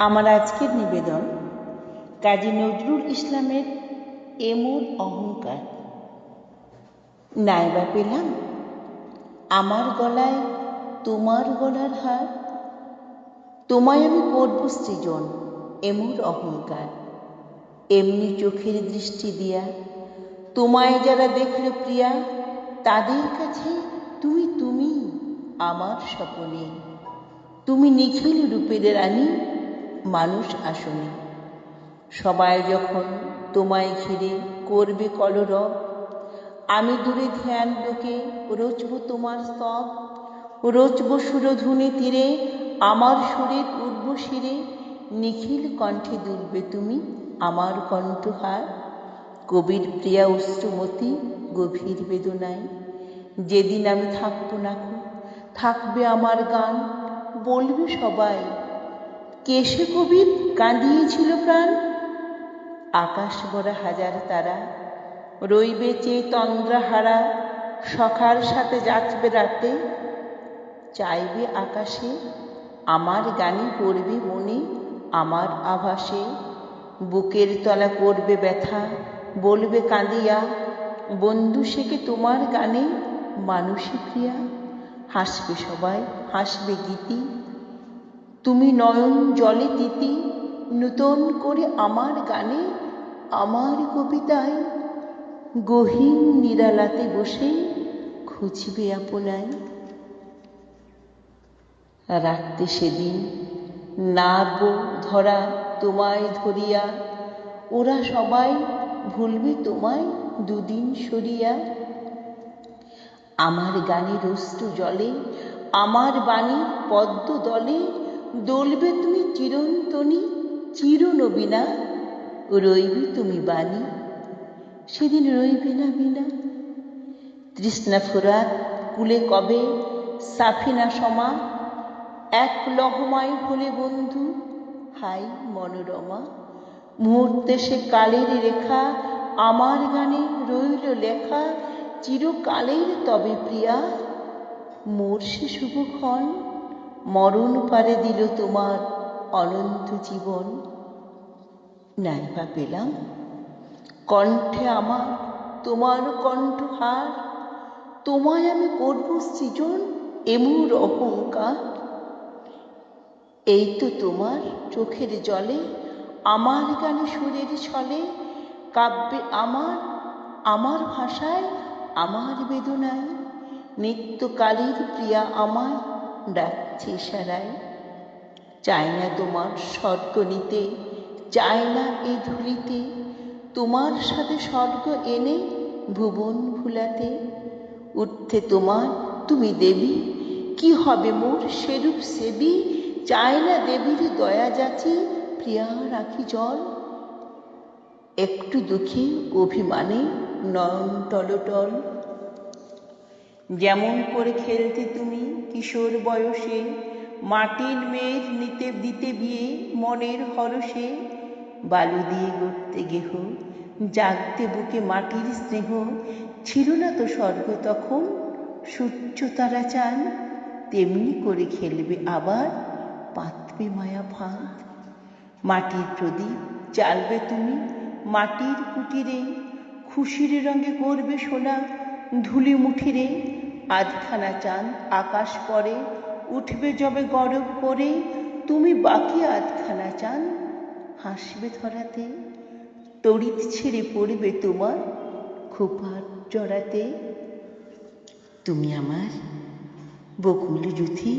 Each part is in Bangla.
আমার আজকের নিবেদন, কাজী নজরুল ইসলামের এমন অহংকার। নাইবা পেলাম, আমার গলায় তোমার গলার হার। তোমায় আমি করব সৃজন, এমন অহংকার। এমনি চোখের দৃষ্টি দিয়া, তোমায় যারা দেখল প্রিয়া, তাদের কাছে তুমি তুমি আমার স্বপনে। তুমি নিখিল রূপের রানী মানুষ আসনে। সবাই যখন তোমায় ঘিরে করবে কলরব, আমি দূরে ধ্যান লোকে রচব তোমার স্তব, রচব সুরধুনি তীরে আমার সুরের উর্ব শিরে নিখিল কণ্ঠে দুলবে তুমি আমার কণ্ঠহার। কবির প্রিয়া অশ্রুমতি গভীর বেদনায়, যেদিন আমি থাকব না থাকবে আমার গান, বলবে সবাই কেশে কবির কাঁদিয়েছিল প্রাণ। আকাশ ভরা হাজার তারা, রইবে চেয়ে তন্দ্রাহারা সখার সাথে যাচবে রাতে। চাইবে আকাশে, আমার গানে পড়বে মনে আমার আভাসে। বুকের তলা করবে ব্যথা, বলবে কাঁদিয়া, বন্ধু শেখে তোমার গানে মানুষই প্রিয়া? হাসবে সবাই, হাসবে গীতি তুমি নয়ন জলে তিতি নূতন করে আমার গানে আমার কবিতায় গহীন নিরালাতে বসে খুঁজবে আপনায়। রাখতে সেদিন নারব ধরা তোমায় ধরিয়া, ওরা সবাই ভুলবে তোমায় দুদিন সরিয়া। আমার গানের অশ্রু জলে, আমার বাণীর পদ্ম দলে দলবে তুমি চিরন্তনী চিরনবীনা রইবে তুমি বাণী। সেদিন রইবে না বিনা। তৃষ্ণা ফুরাত, কুলে কবে, সাফিনা সমা, এক লহমায় হলে বন্ধু, হাই মনোরমা। মুহূর্তে সে কালের রেখা, আমার গানে রইল লেখা, চিরকালের তবে প্রিয়া। মোর সে শুভক্ষণ মরণ পারে দিল তোমার অনন্ত জীবন। নাইবা পেলাম। কণ্ঠে আমার, তোমার কণ্ঠহার। তোমায় আমি করব সৃজন এমুর অহংকার। এই তো তোমার চোখের জলে, আমার গানে সুরের ছলে, কাব্যে আমার আমার ভাষায়, আমার বেদনায়। নিত্যকালের প্রিয়া আমার ডাকছে ইশারায় চায় না তোমার স্বর্গ নিতে চায় না এই ধুলিতে। তোমার সাথে স্বর্গ এনে ভুবন ভুলাতে উঠতে তোমার তুমি দেবী, কি হবে মোর সেরূপ সেবী? চায় না দেবীর দয়া যাচি, প্রিয়া রাখি জল। একটু দুঃখে অভিমানে নয়ন টলটল যেমন করে খেলতে তুমি কিশোর বয়সে, মাটির মেয়ের নিতে দিতে বিয়ে মনের হরসে বালু দিয়ে গড়তে গেহ, জাগতে বুকে মাটির স্নেহ, ছিল না তো স্বর্গ তখন সূর্য তারা চান, তেমনি করে খেলবে আবার পাতবে মায়া ফাঁদ। মাটির প্রদীপ চালবে তুমি মাটির কুটিরে, খুশির রঙে করবে সোনা ধুলি মুঠিরে আধখানা চাঁদ আকাশ পরে, উঠবে যবে গরব করে তুমি বাকি আধখানা চাঁদ হাসবে ধরাতে, তড়িৎ ছেড়ে পড়বে তোমার খোপার জড়াতে। তুমি আমার বকুল জুথি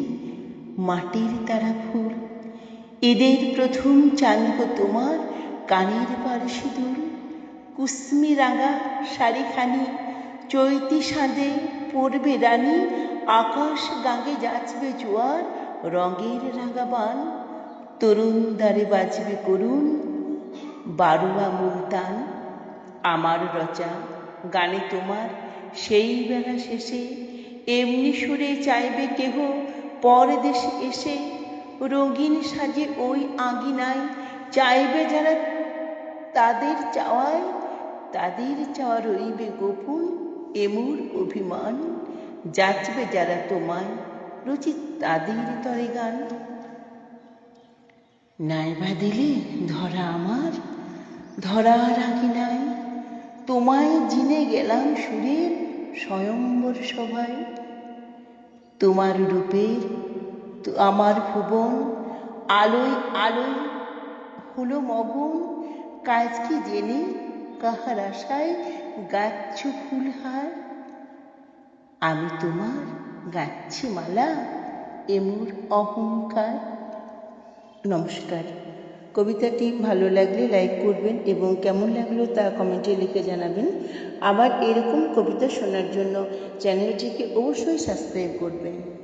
মাটির তারা ফুল ঈদের প্রথম চাঁদ তোমার কানের পার সিঁদুর কুসমি রাঙা শাড়িখানি চৈতি সাঁদে পড়বে রানী, আকাশ গাঙ্গে যাচবে জোয়ার, রঙের রাঙাবান তরুণ দ্বারে বাজবে করুণ, বারুয়া মুলতান, আমার রচা, গানে তোমার সেই বেলা শেষে, এমনি সুরে চাইবে কেহ, পরদেশে এসে, রঙিন সাজে ওই আঙিনায় চাইবে যারা তাদের চাওয়ায়, তাদের চাওয়া রইবে গোপন এমুর অভিমান যাচবে যারা তোমায় রচিত তাদের তরে গান। নাইবা দিলে ধরা আমার ধরার আগে নাই। তোমায় জিনে গেলাম সুরের স্বয়ম্বর সভায়। তোমার রূপের আমার ভুবন, আলোয় আলোয় হলো মগন। কাজ কি জেনে, কাহার আশায় গাচ্ছ ফুলহার, আমি তোমার গাচ্ছি মালা এমুর অহংকার। নমস্কার। কবিতাটি ভালো লাগলে লাইক করবেন এবং কেমন লাগল তা কমেন্টে লিখে জানাবেন। আবার এরকম কবিতা শোনার জন্য চ্যানেলটিকে অবশ্যই সাবস্ক্রাইব করবেন।